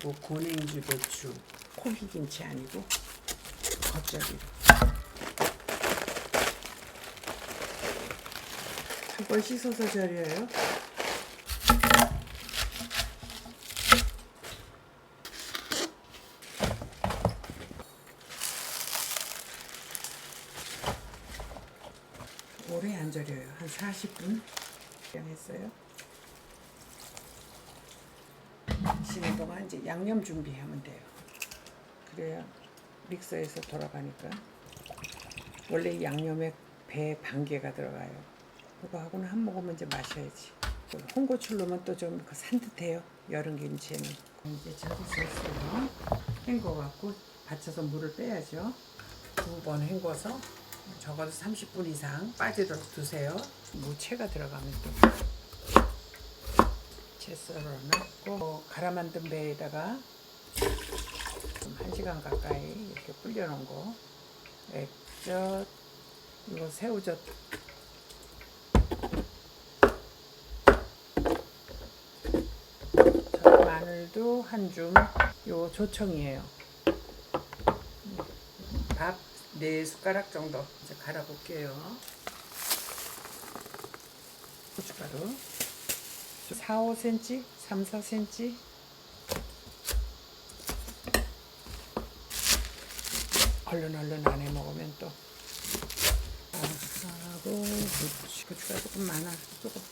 그리고 고냉주 배추, 고기김치 아니고 겉절이. 그걸 씻어서 절여요. 오래 안 절여요. 한 40분 했어요. 쉬는 동안 이제 양념 준비하면 돼요. 그래야 믹서에서 돌아가니까 원래 이 양념에 배 반 개가 들어가요. 그거 하고는 한 모금은 이제 마셔야지. 또 홍고추 넣으면 또좀 산뜻해요. 여름 김치에는. 이제 자두소스는 헹궈 갖고 받쳐서 물을 빼야죠. 두 번 헹궈서 적어도 30분 이상 빠지도록 두세요. 무채가 들어가면 또 채 썰어 넣고 갈아 만든 배에다가 좀 1시간 가까이 이렇게 불려 놓은 거 액젓 이거 새우젓 저 마늘도 한 줌, 요 조청이에요. 밥네 숟가락 정도 이제 갈아 볼게요. 고춧가루 4, 5cm, 3, 4cm. 얼른 얼른 안 해 먹으면 또. 하고 고추, 고추가 조금 많아. 조금.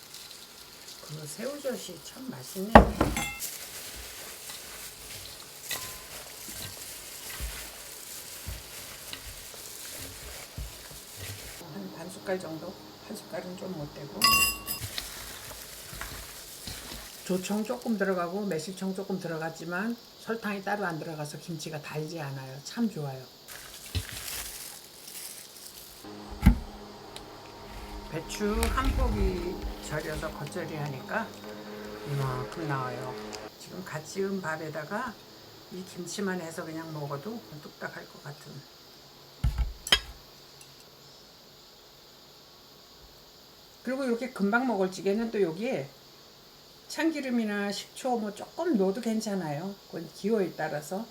그 새우젓이 참 맛있네. 한 반 숟갈 정도? 한 숟갈은 좀 못 되고 조청 조금 들어가고 매실청 조금 들어갔지만 설탕이 따로 안 들어가서 김치가 달지 않아요 참 좋아요 배추 한 포기 절여서 겉절이 하니까 이만큼 나와요. 지금 갓 지은 밥에다가 이 김치만 해서 그냥 먹어도 뚝딱할 것 같은. 그리고 이렇게 금방 먹을 찌개는 또 여기에 참기름이나 식초 뭐 조금 넣어도 괜찮아요. 그건 기호에 따라서